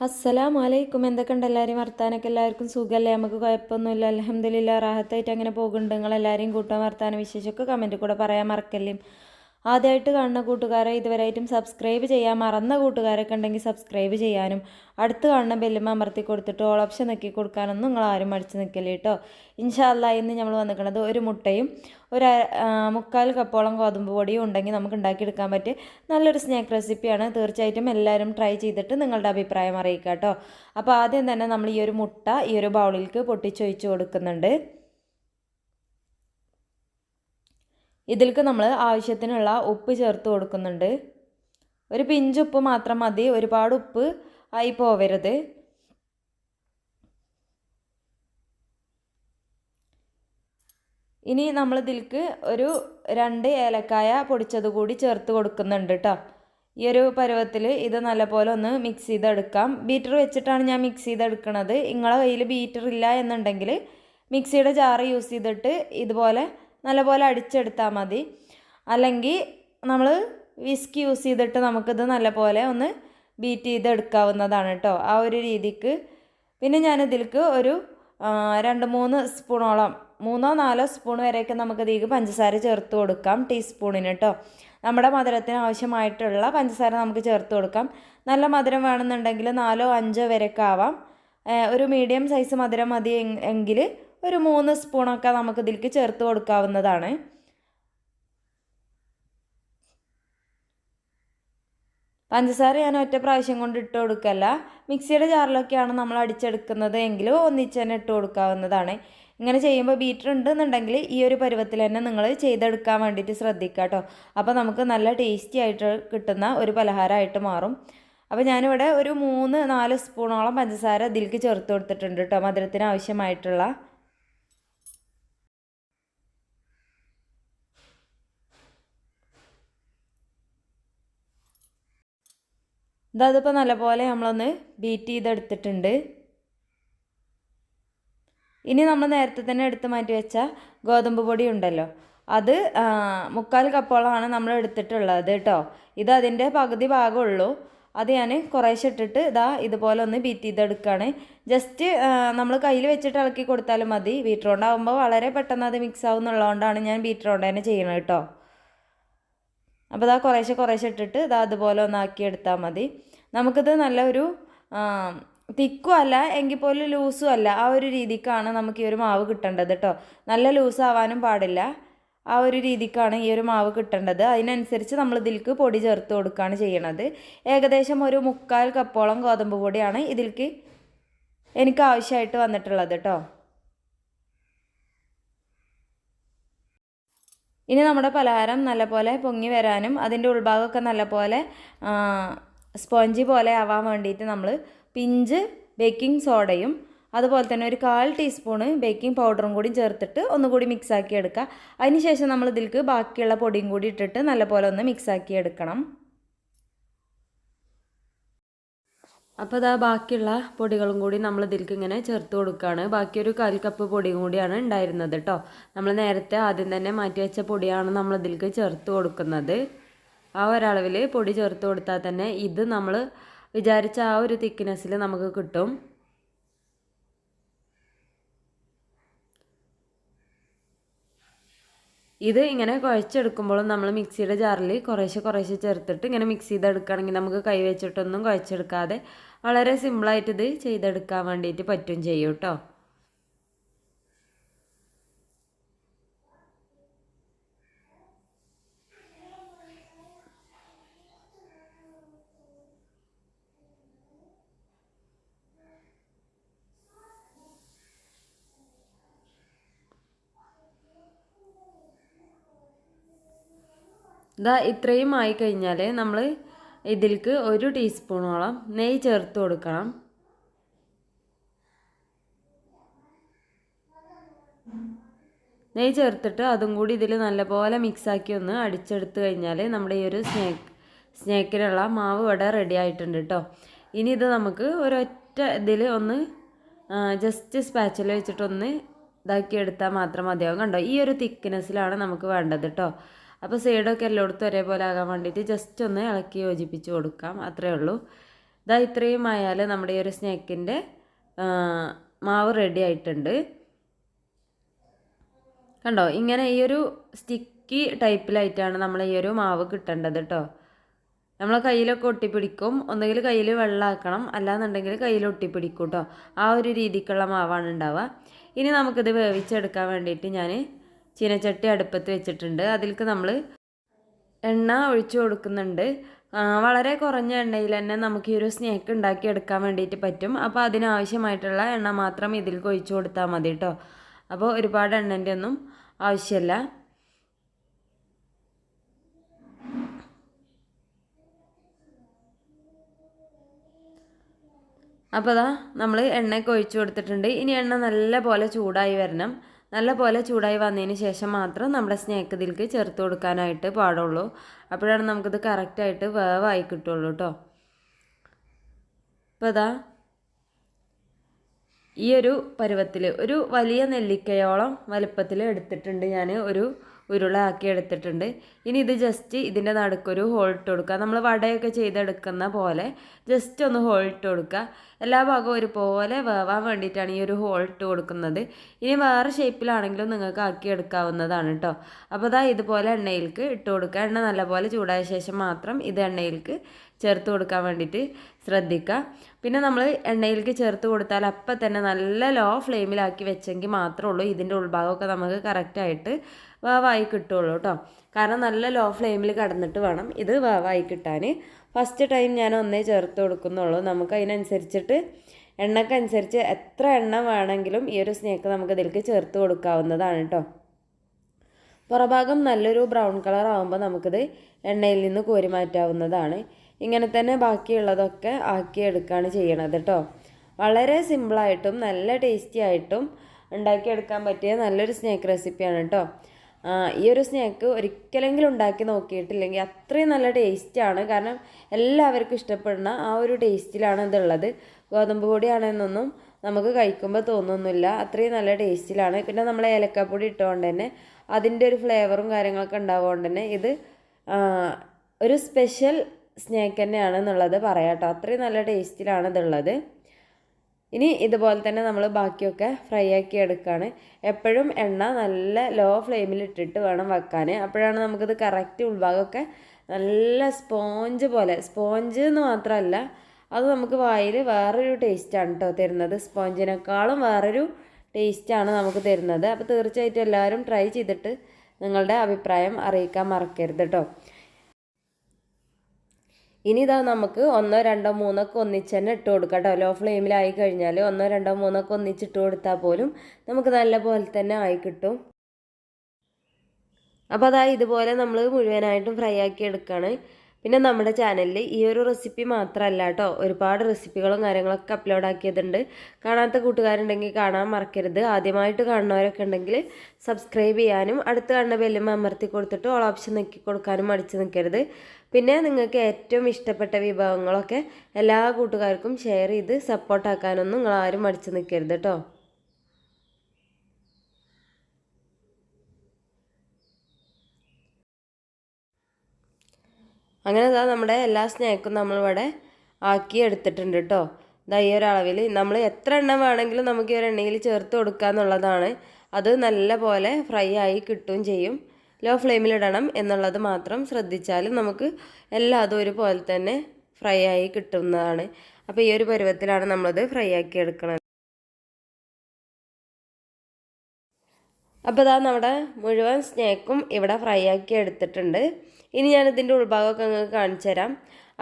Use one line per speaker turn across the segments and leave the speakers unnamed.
അസ്സലാമു അലൈക്കും എന്തൊക്കെയുണ്ട് എല്ലാവരും വർത്താനൊക്കെ? എല്ലാവർക്കും സുഖമല്ലേ നമുക്ക് കുഴപ്പമൊന്നുമില്ല. അലഹമ്മദില്ല റാഹത്തായിട്ട് അങ്ങനെ പോകുന്നുണ്ട്. നിങ്ങളെല്ലാവരെയും കൂട്ടാൻ വർത്താനം വിശേഷമൊക്കെ കമന്റ് കൂടെ പറയാൻ മറക്കല്ലേ. ആദ്യമായിട്ട് കാണുന്ന കൂട്ടുകാരെ ഇതുവരെയായിട്ടും സബ്സ്ക്രൈബ് ചെയ്യാൻ മറന്ന കൂട്ടുകാരൊക്കെ ഉണ്ടെങ്കിൽ സബ്സ്ക്രൈബ് ചെയ്യാനും അടുത്ത് കാണുന്ന ബെല്ലും അമർത്തി കൊടുത്തിട്ട് ഓൾ ഓപ്ഷൻ നോക്കി കൊടുക്കാനൊന്നും നിങ്ങൾ ആരും മടിച്ച് നിൽക്കില്ല കേട്ടോ ഇൻഷാല്ല ഇന്ന് നമ്മൾ വന്നിരിക്കുന്നത് ഒരു മുട്ടയും ഒരു മുക്കാൽ കപ്പോളം ഗോതമ്പ് പൊടിയും ഉണ്ടെങ്കിൽ നമുക്ക് ഉണ്ടാക്കിയെടുക്കാൻ പറ്റിയ നല്ലൊരു സ്നാക്ക് റെസിപ്പിയാണ് തീർച്ചയായിട്ടും എല്ലാവരും ട്രൈ ചെയ്തിട്ട് നിങ്ങളുടെ അഭിപ്രായം അറിയിക്കുക കേട്ടോ അപ്പോൾ ആദ്യം തന്നെ നമ്മൾ ഈ ഒരു മുട്ട ഈ ഒരു ബൗളിലേക്ക് പൊട്ടിച്ചൊഴിച്ച് കൊടുക്കുന്നുണ്ട്. ഇതിലേക്ക് നമ്മൾ ആവശ്യത്തിനുള്ള ഉപ്പ് ചേർത്ത് കൊടുക്കുന്നുണ്ട്. ഒരു പിഞ്ച് ഉപ്പ് മാത്രം മതി. ഒരുപാട് ഉപ്പ് ആയി പോവരുത്. ഇനി നമ്മൾ ഇതിലേക്ക് ഒരു രണ്ട് ഏലക്കായ പൊടിച്ചത് കൂടി ചേർത്ത് കൊടുക്കുന്നുണ്ട് കേട്ടോ ഈ ഒരു പരുവത്തിൽ ഇത് നല്ലപോലെ ഒന്ന് മിക്സ് ചെയ്തെടുക്കാം. ബീറ്റർ വെച്ചിട്ടാണ് ഞാൻ മിക്സ് ചെയ്തെടുക്കുന്നത് നിങ്ങളെ കയ്യിൽ ബീറ്റർ ഇല്ല എന്നുണ്ടെങ്കിൽ മിക്സിയുടെ ജാറ് യൂസ് ചെയ്തിട്ട് ഇതുപോലെ നല്ലപോലെ അടിച്ചെടുത്താൽ മതി. അല്ലെങ്കിൽ നമ്മൾ വിസ്ക് യൂസ് ചെയ്തിട്ട് നമുക്കിത് നല്ലപോലെ ഒന്ന് ബീറ്റ് ചെയ്ത് എടുക്കാവുന്നതാണ് കേട്ടോ ആ ഒരു രീതിക്ക്. പിന്നെ ഞാൻ ഇതിലേക്ക് ഒരു രണ്ട് മൂന്ന് സ്പൂണോളം മൂന്നോ നാലോ സ്പൂൺ വരെയൊക്കെ നമുക്ക് ഇതിലേക്ക് പഞ്ചസാര ചേർത്ത് കൊടുക്കാം ടീസ്പൂണിന് കേട്ടോ നമ്മുടെ മധുരത്തിന് ആവശ്യമായിട്ടുള്ള പഞ്ചസാര നമുക്ക് ചേർത്ത് കൊടുക്കാം. നല്ല മധുരം വേണമെന്നുണ്ടെങ്കിൽ നാലോ അഞ്ചോ വരെയൊക്കെ ആവാം. ഒരു മീഡിയം സൈസ് മധുരം മതി എങ്കിൽ ഒരു മൂന്ന് സ്പൂണൊക്കെ നമുക്ക് ഇതിലേക്ക് ചേർത്ത് കൊടുക്കാവുന്നതാണ്. പഞ്ചസാര ഞാൻ ഒറ്റ പ്രാവശ്യം കൊണ്ട് ഇട്ട് കൊടുക്കല്ല. മിക്സിയുടെ ജാറിലൊക്കെയാണ് നമ്മൾ അടിച്ചെടുക്കുന്നത് എങ്കിൽ ഒന്നിച്ച് തന്നെ ഇട്ട് കൊടുക്കാവുന്നതാണ്. ഇങ്ങനെ ചെയ്യുമ്പോൾ ബീറ്റർ ഉണ്ടെന്നുണ്ടെങ്കിൽ ഈ ഒരു പരുവത്തിൽ തന്നെ നിങ്ങൾ ചെയ്തെടുക്കാൻ വേണ്ടിയിട്ട് ശ്രദ്ധിക്കുക കേട്ടോ. അപ്പോൾ നമുക്ക് നല്ല ടേസ്റ്റി ആയിട്ട് കിട്ടുന്ന ഒരു പലഹാരമായിട്ട് മാറും. അപ്പോൾ ഞാനിവിടെ ഒരു മൂന്ന് നാല് സ്പൂണോളം പഞ്ചസാര ഇതിലേക്ക് ചേർത്ത് കൊടുത്തിട്ടുണ്ട് കേട്ടോ മധുരത്തിന് ആവശ്യമായിട്ടുള്ള. ഇതാ അതിപ്പോൾ നല്ലപോലെ നമ്മളൊന്ന് ബീറ്റ് ചെയ്തെടുത്തിട്ടുണ്ട്. ഇനി നമ്മൾ നേരത്തെ തന്നെ എടുത്ത് മാറ്റി വെച്ച ഗോതമ്പ് പൊടി ഉണ്ടല്ലോ. അത് മുക്കാൽ കപ്പോളമാണ് നമ്മൾ എടുത്തിട്ടുള്ളത് കേട്ടോ ഇത് അതിന്റെ പകുതി ഭാഗമുള്ളൂ. അത് ഞാൻ കുറേശ്ശെ ഇട്ടിട്ട് ഇതാ ഇതുപോലെ ഒന്ന് ബീറ്റ് ചെയ്തെടുക്കുകയാണ് ജസ്റ്റ് നമ്മൾ കയ്യിൽ വെച്ചിട്ട് ഇളക്കി കൊടുത്താലും മതി. ബീറ്റ്റോണ്ടാകുമ്പോൾ വളരെ പെട്ടെന്ന് അത് മിക്സ് ആവുന്നുള്ളതുകൊണ്ടാണ് ഞാൻ ബീറ്റ്റോണ്ട് തന്നെ ചെയ്യണത് കേട്ടോ അപ്പോൾ ഇതാ കുറേശ്ശെ കുറേശ്ശെ ഇട്ടിട്ട് ഇതാ അതുപോലെ ഒന്നാക്കി എടുത്താൽ മതി. നമുക്കിത് നല്ലൊരു തിക്കും അല്ല എങ്കിൽ പോലും ലൂസും അല്ല ആ ഒരു രീതിക്കാണ് നമുക്ക് ഈ ഒരു മാവ് കിട്ടേണ്ടത് കേട്ടോ. നല്ല ലൂസ് ആവാനും പാടില്ല. ആ ഒരു രീതിക്കാണ് ഈ ഒരു മാവ് കിട്ടേണ്ടത്. അതിനനുസരിച്ച് നമ്മൾ ഇതിലേക്ക് പൊടി ചേർത്ത് കൊടുക്കുകയാണ് ചെയ്യണത്. ഏകദേശം ഒരു മുക്കാൽ കപ്പോളം ഗോതമ്പ് പൊടിയാണ് ഇതിലേക്ക് എനിക്ക് ആവശ്യമായിട്ട് വന്നിട്ടുള്ളത് കേട്ടോ. ഇനി നമ്മുടെ പലഹാരം നല്ലപോലെ പൊങ്ങി വരാനും അതിന്റെ ഉൾഭാഗമൊക്കെ നല്ലപോലെ സ്പോഞ്ചി പോലെ ആവാൻ വേണ്ടിയിട്ട് നമ്മൾ പിഞ്ച് ബേക്കിംഗ് സോഡയും അതുപോലെ തന്നെ ഒരു കാൽ ടീസ്പൂണ് ബേക്കിംഗ് പൗഡറും കൂടി ചേർത്തിട്ട് ഒന്നുകൂടി മിക്സ് ആക്കി എടുക്കുക അതിനുശേഷം നമ്മൾ ഇതിലേക്ക് ബാക്കിയുള്ള പൊടിയും കൂടി ഇട്ടിട്ട് നല്ലപോലെ ഒന്ന് മിക്സ് ആക്കി എടുക്കണം. അപ്പോൾ ഇതാ ബാക്കിയുള്ള പൊടികളും കൂടി നമ്മൾ ഇതിലേക്ക് ഇങ്ങനെ ചേർത്ത് കൊടുക്കുകയാണ് ബാക്കിയൊരു കാൽ കപ്പ് പൊടിയും കൂടിയാണ് ഉണ്ടായിരുന്നത് കേട്ടോ നമ്മൾ നേരത്തെ ആദ്യം തന്നെ മാറ്റി വെച്ച പൊടിയാണ് നമ്മൾ ഇതിലേക്ക് ചേർത്ത് കൊടുക്കുന്നത്. ആ ഒരളവിൽ പൊടി ചേർത്ത് കൊടുത്താൽ തന്നെ ഇത് നമ്മൾ വിചാരിച്ച ആ ഒരു തിക്നെസ്സിൽ നമുക്ക് കിട്ടും. ഇത് ഇങ്ങനെ കുഴച്ചെടുക്കുമ്പോഴും നമ്മൾ മിക്സിയുടെ ജാറിൽ കുറേശ്ശെ കുറേശ്ശെ ചേർത്തിട്ട് ഇങ്ങനെ മിക്സ് ചെയ്തെടുക്കുകയാണെങ്കിൽ നമുക്ക് കൈ വെച്ചിട്ടൊന്നും കുഴച്ചെടുക്കാതെ വളരെ സിമ്പിളായിട്ട് ഇത് ചെയ്തെടുക്കാൻ വേണ്ടിയിട്ട് പറ്റും ചെയ്യും കേട്ടോ. ഇതാ ഇത്രയും ആയി കഴിഞ്ഞാൽ നമ്മൾ ഇതിൽക്ക് ഒരു ടീസ്പൂണോളം നെയ്യ് ചേർത്ത് കൊടുക്കണം. നെയ്യ് ചേർത്തിട്ട് അതും കൂടി ഇതിൽ നല്ലപോലെ മിക്സാക്കി ഒന്ന് അടിച്ചെടുത്ത് കഴിഞ്ഞാൽ നമ്മുടെ ഈ ഒരു സ്നേക്ക് സ്നേക്കിനുള്ള മാവ് ഇവിടെ റെഡി ആയിട്ടുണ്ട് കേട്ടോ ഇനി ഇത് നമുക്ക് ഒരൊറ്റ ഇതിൽ ഒന്ന് ജസ്റ്റ് സ്പാച്ചിൽ വെച്ചിട്ടൊന്ന് ഇതാക്കി എടുത്താൽ മാത്രം മതിയാവും. കണ്ടോ? ഈ ഒരു തിക്നെസ്സിലാണ് നമുക്ക് വേണ്ടത് കേട്ടോ അപ്പോൾ സൈഡൊക്കെ എല്ലായിടത്തും ഒരേപോലെ ആകാൻ വേണ്ടിയിട്ട് ജസ്റ്റ് ഒന്ന് ഇളക്കി യോജിപ്പിച്ച് കൊടുക്കാം. അത്രേ ഉള്ളൂ.
ഇതാ ഇത്രയും ആയാൽ നമ്മുടെ ഈ ഒരു സ്നാക്കിന്റെ മാവ് റെഡി ആയിട്ടുണ്ട്. കണ്ടോ? ഇങ്ങനെ ഈ ഒരു സ്റ്റിക്കി ടൈപ്പിലായിട്ടാണ് നമ്മൾ ഈ ഒരു മാവ് കിട്ടേണ്ടത് കേട്ടോ നമ്മൾ കയ്യിലൊക്കെ ഒട്ടിപ്പിടിക്കും. ഒന്നുകിൽ കയ്യിൽ വെള്ളമാക്കണം അല്ലാന്നുണ്ടെങ്കിൽ കയ്യിൽ ഒട്ടിപ്പിടിക്കും കേട്ടോ ആ ഒരു രീതിക്കുള്ള മാവാണ് ഉണ്ടാവുക. ഇനി നമുക്കിത് വേവിച്ചെടുക്കാൻ വേണ്ടിയിട്ട് ഞാൻ ചീനച്ചട്ടി അടുപ്പത്ത് വെച്ചിട്ടുണ്ട്. അതിലേക്ക് നമ്മൾ എണ്ണ ഒഴിച്ചു കൊടുക്കുന്നുണ്ട്. വളരെ കുറഞ്ഞ എണ്ണയിൽ തന്നെ നമുക്ക് ഈ ഒരു സ്നേക്ക് ഉണ്ടാക്കി എടുക്കാൻ വേണ്ടിയിട്ട് പറ്റും. അപ്പോൾ അതിനാവശ്യമായിട്ടുള്ള എണ്ണ മാത്രം ഇതിലേക്ക് ഒഴിച്ചു കൊടുത്താൽ മതി കേട്ടോ അപ്പോൾ ഒരുപാട് എണ്ണന്റെ ഒന്നും ആവശ്യമില്ല അപ്പോൾ അതാ നമ്മൾ എണ്ണയൊക്കെ ഒഴിച്ചു കൊടുത്തിട്ടുണ്ട്. ഇനി എണ്ണ നല്ല പോലെ ചൂടായി വരണം. നല്ല പോലെ ചൂടായി വന്നതിന് ശേഷം മാത്രം നമ്മുടെ സ്നേക്ക് ഇതിലേക്ക് ചേർത്ത് കൊടുക്കാനായിട്ട് പാടുള്ളൂ. അപ്പോഴാണ് നമുക്കിത് കറക്റ്റായിട്ട് വേവായി കിട്ടുള്ളൂ കേട്ടോ അപ്പോൾ അതാ ഈ ഒരു പരുവത്തിൽ ഒരു വലിയ നെല്ലിക്കയോളം വലുപ്പത്തിൽ എടുത്തിട്ടുണ്ട് ഞാൻ ഒരു ഉരുളാക്കി എടുത്തിട്ടുണ്ട്. ഇനി ഇത് ജസ്റ്റ് ഇതിന്റെ നടുക്കൊരു ഹോൾ ഇട്ട് കൊടുക്കുക. നമ്മൾ വടയൊക്കെ ചെയ്തെടുക്കുന്ന പോലെ ജസ്റ്റ് ഒന്ന് ഹോൾട്ട് കൊടുക്കുക. എല്ലാ ഭാഗവും ഒരുപോലെ വേവാൻ വേണ്ടിയിട്ടാണ് ഈ ഒരു ഹോൾട്ട് കൊടുക്കുന്നത്. ഇനി വേറെ ഷേപ്പിലാണെങ്കിലും നിങ്ങൾക്ക് ആക്കി എടുക്കാവുന്നതാണ് കേട്ടോ അപ്പോൾ അതാ ഇതുപോലെ എണ്ണയിലേക്ക് ഇട്ട് കൊടുക്കുക. എണ്ണ നല്ലപോലെ ചൂടായ ശേഷം മാത്രം ഇത് എണ്ണയിലേക്ക് ചേർത്ത് കൊടുക്കാൻ വേണ്ടിയിട്ട് ശ്രദ്ധിക്കുക പിന്നെ നമ്മൾ എണ്ണയിലേക്ക് ചേർത്ത് കൊടുത്താൽ അപ്പം തന്നെ നല്ല ലോ ഫ്ലെയിമിലാക്കി വെച്ചെങ്കിൽ മാത്രമേ ഉള്ളൂ. ഇതിന്റെ ഉൾഭാഗമൊക്കെ നമുക്ക് കറക്റ്റായിട്ട് വേവായി കിട്ടുള്ളൂ കേട്ടോ. കാരണം നല്ല ലോ ഫ്ലെയിമിൽ കടന്നിട്ട് വേണം ഇത് വേവായി കിട്ടാൻ. ഫസ്റ്റ് ടൈം ഞാൻ ഒന്നേ ചേർത്ത് കൊടുക്കുന്നുള്ളൂ. നമുക്ക് അതിനനുസരിച്ചിട്ട് എണ്ണക്കനുസരിച്ച് എത്ര എണ്ണ വേണമെങ്കിലും ഈ ഒരു സ്നേക്ക് നമുക്ക് ഇതിലേക്ക് ചേർത്ത് കൊടുക്കാവുന്നതാണ് കേട്ടോ. പുറഭാഗം നല്ലൊരു ബ്രൗൺ കളർ ആകുമ്പോൾ നമുക്കിത് എണ്ണയിൽ നിന്ന് കോരി മാറ്റാവുന്നതാണ്. ഇങ്ങനെ തന്നെ ബാക്കിയുള്ളതൊക്കെ ആക്കിയെടുക്കുകയാണ് ചെയ്യണത് കേട്ടോ വളരെ സിമ്പിളായിട്ടും നല്ല ടേസ്റ്റി ആയിട്ടും ഉണ്ടാക്കിയെടുക്കാൻ പറ്റിയ നല്ലൊരു സ്നേക്ക് റെസിപ്പിയാണ് കേട്ടോ ഈ ഒരു സ്നാക്ക് ഒരിക്കലെങ്കിലും ഉണ്ടാക്കി നോക്കിയിട്ടില്ലെങ്കിൽ അത്രയും നല്ല ടേസ്റ്റാണ് കാരണം എല്ലാവർക്കും ഇഷ്ടപ്പെടുന്ന ആ ഒരു ടേസ്റ്റിലാണ് ഇതുള്ളത്. ഗോതമ്പ് പൊടിയാണെന്നൊന്നും നമുക്ക് കഴിക്കുമ്പോൾ തോന്നുന്നില്ല. അത്രയും നല്ല ടേസ്റ്റിലാണ്. പിന്നെ നമ്മൾ ഏലക്കാപ്പൊടി ഇട്ടുകൊണ്ട് തന്നെ അതിന്റെ ഒരു ഫ്ലേവറും കാര്യങ്ങളൊക്കെ ഉണ്ടാവുകൊണ്ട് തന്നെ ഇത് ഒരു സ്പെഷ്യൽ സ്നാക്ക് തന്നെയാണ് എന്നുള്ളത് പറയാം കേട്ടോ അത്രയും നല്ല ടേസ്റ്റിലാണ് ഇതുള്ളത്. ഇനി ഇതുപോലെ തന്നെ നമ്മൾ ബാക്കിയൊക്കെ ഫ്രൈ ആക്കി എടുക്കുകയാണ് എപ്പോഴും എണ്ണ നല്ല ലോ ഫ്ലെയിമിൽ ഇട്ടിട്ട് വേണം വെക്കാൻ അപ്പോഴാണ് നമുക്കിത് കറക്റ്റ് ഉൾഭാഗമൊക്കെ നല്ല സ്പോഞ്ച് പോലെ. സ്പോഞ്ച് എന്ന് മാത്രമല്ല അത് നമുക്ക് വായിൽ വേറൊരു ടേസ്റ്റാണ് കേട്ടോ തരുന്നത്. സ്പോഞ്ചിനേക്കാളും വേറൊരു ടേസ്റ്റാണ് നമുക്ക് തരുന്നത്. അപ്പോൾ തീർച്ചയായിട്ടും എല്ലാവരും ട്രൈ ചെയ്തിട്ട് നിങ്ങളുടെ അഭിപ്രായം അറിയിക്കാൻ മറക്കരുത് കേട്ടോ ഇനി ഇതാ നമുക്ക് ഒന്നോ രണ്ടോ മൂന്നൊക്കെ ഒന്നിച്ച് തന്നെ ഇട്ട് കൊടുക്കാം കേട്ടോ ലോ ഫ്ലെയിമിലായി കഴിഞ്ഞാൽ ഒന്നോ രണ്ടോ മൂന്നൊക്കെ ഒന്നിച്ചിട്ട് കൊടുത്താൽ പോലും നമുക്ക് നല്ല പോലെ തന്നെ ആയി കിട്ടും. അപ്പോൾ അതാ ഇതുപോലെ നമ്മൾ മുഴുവനായിട്ടും ഫ്രൈ ആക്കി എടുക്കുകയാണ് പിന്നെ നമ്മുടെ ചാനലിൽ ഈ ഒരു റെസിപ്പി മാത്രമല്ല കേട്ടോ. ഒരുപാട് റെസിപ്പികളും കാര്യങ്ങളൊക്കെ അപ്ലോഡ് ആക്കിയതുണ്ട്. കാണാത്ത കൂട്ടുകാരുണ്ടെങ്കിൽ കാണാൻ മറക്കരുത്. ആദ്യമായിട്ട് കാണുന്നവരൊക്കെ ഉണ്ടെങ്കിൽ സബ്സ്ക്രൈബ് ചെയ്യാനും അടുത്ത് കാണുന്ന ബെല്ലും അമർത്തി കൊടുത്തിട്ട് ഓൾ ഓപ്ഷൻ നോക്കി കൊടുക്കാനും അടിച്ചു നിൽക്കരുത് പിന്നെ നിങ്ങൾക്ക് ഏറ്റവും ഇഷ്ടപ്പെട്ട വിഭവങ്ങളൊക്കെ എല്ലാ കൂട്ടുകാർക്കും ഷെയർ ചെയ്ത് സപ്പോർട്ടാക്കാനൊന്നും നിങ്ങൾ ആരും മടിച്ച് നിൽക്കരുത് കേട്ടോ. അങ്ങനെ ഇതാ നമ്മുടെ എല്ലാ സ്നാക്കും നമ്മളിവിടെ ആക്കി എടുത്തിട്ടുണ്ട് കേട്ടോ. ഇതാ ഈ ഒരളവിൽ നമ്മൾ എത്ര എണ്ണ വേണമെങ്കിലും നമുക്ക് ഈ ഒരു എണ്ണയിൽ ചേർത്ത് കൊടുക്കുക എന്നുള്ളതാണ് അത് നല്ല പോലെ ഫ്രൈ ആയി കിട്ടുകയും ചെയ്യും. ലോ ഫ്ലെയിമിലിടണം എന്നുള്ളത് മാത്രം ശ്രദ്ധിച്ചാൽ നമുക്ക് എല്ലാതും ഒരുപോലെ തന്നെ ഫ്രൈ ആയി കിട്ടുന്നതാണ്. അപ്പോൾ ഈ ഒരു പരുവത്തിലാണ് നമ്മളത് ഫ്രൈ ആക്കി എടുക്കുന്നത് അപ്പോൾ ഇതാ നമ്മുടെ മുഴുവൻ സ്നേക്കും ഇവിടെ ഫ്രൈ ആക്കി എടുത്തിട്ടുണ്ട്. ഇനി ഞാൻ ഇതിന്റെ ഉൾഭാഗമൊക്കെ നിങ്ങൾക്ക് കാണിച്ചു തരാം.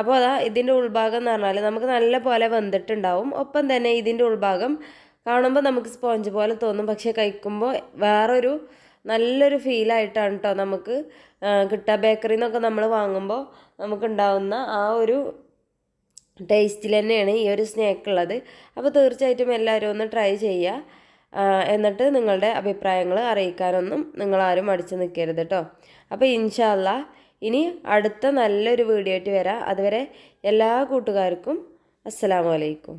അപ്പോൾ അതാ ഇതിന്റെ ഉൾഭാഗം എന്ന് പറഞ്ഞാൽ നമുക്ക് നല്ല പോലെ വെന്തിട്ടുണ്ടാവും. ഒപ്പം തന്നെ ഇതിന്റെ ഉൾഭാഗം കാണുമ്പോൾ നമുക്ക് സ്പോഞ്ച് പോലെ തോന്നും. പക്ഷേ കഴിക്കുമ്പോൾ വേറൊരു നല്ലൊരു ഫീലായിട്ടാണ് കേട്ടോ നമുക്ക് കിട്ടുക. ബേക്കറിയിൽ നിന്നൊക്കെ നമ്മൾ വാങ്ങുമ്പോൾ നമുക്കുണ്ടാവുന്ന ആ ഒരു ടേസ്റ്റിൽ തന്നെയാണ് ഈ ഒരു സ്നാക്ക് ഉള്ളത്. അപ്പോൾ തീർച്ചയായിട്ടും എല്ലാവരും ഒന്ന് ട്രൈ ചെയ്യുക. എന്നിട്ട് നിങ്ങളുടെ അഭിപ്രായങ്ങൾ അറിയിക്കാനൊന്നും നിങ്ങളാരും അടിച്ചു നിൽക്കരുത് കേട്ടോ അപ്പോൾ ഇൻഷാല്ല ഇനി അടുത്ത നല്ലൊരു വീഡിയോ ആയിട്ട് വരാം. അതുവരെ എല്ലാ കൂട്ടുകാർക്കും അസ്സലാമലൈക്കും